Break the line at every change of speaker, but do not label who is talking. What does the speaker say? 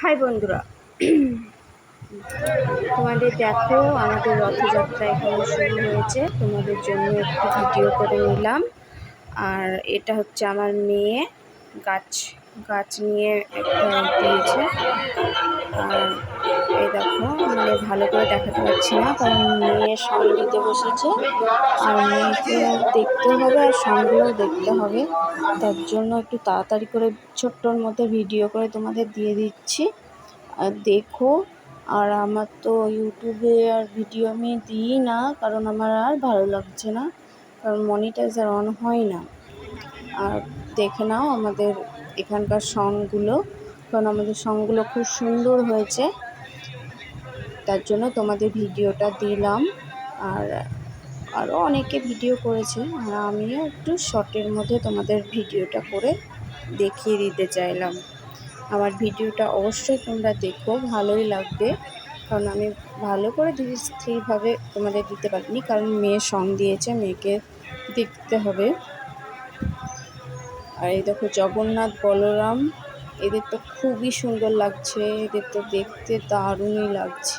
High বন্ধুরা। তোমাদের দেখো আমাদের রথযাত্রা এখানে শুরু হয়েছে। তোমাদের জন্য একটু ভিডিও করে নিলাম। আর এটা হচ্ছে আমার মেয়ে গাছ গাছ নিয়ে একটা দিয়েছে। আর এই দেখো মানে ভালো করে দেখাতে পারছি না, কারণ মেয়ে দিতে বসেছে। আর মেয়েকে দেখতে হবে আর সঙ্গেও দেখতে হবে। তার জন্য একটু তাড়াতাড়ি করে ছোট্টর মধ্যে ভিডিও করে তোমাদের দিয়ে দিচ্ছি। আর দেখো, আর আমার তো ইউটিউবে আর ভিডিও আমি দিই না, কারণ আমার আর ভালো লাগছে না, কারণ মনিটাইজার অন হয় না। আর দেখে নাও আমাদের এখানকার সংগুলো কারণ আমাদের সংগুলো খুব সুন্দর হয়েছে। তার জন্য তোমাদের ভিডিওটা দিলাম। আর, আরও অনেকে ভিডিও করেছে। আর আমিও একটু শর্টের মধ্যে তোমাদের ভিডিওটা করে দেখিয়ে দিতে চাইলাম। আমার ভিডিওটা অবশ্যই তোমরা দেখো, ভালোই লাগবে। কারণ আমি ভালো করে ধীরে স্থিরভাবে তোমাদের দিতে পারিনি, কারণ মেয়ে সং দিয়েছে, মেয়েকে দেখতে হবে। আর এই দেখো, জগন্নাথ, বলরাম, এদের তো খুবই সুন্দর লাগছে। এদের তো দেখতে দারুণই লাগছে।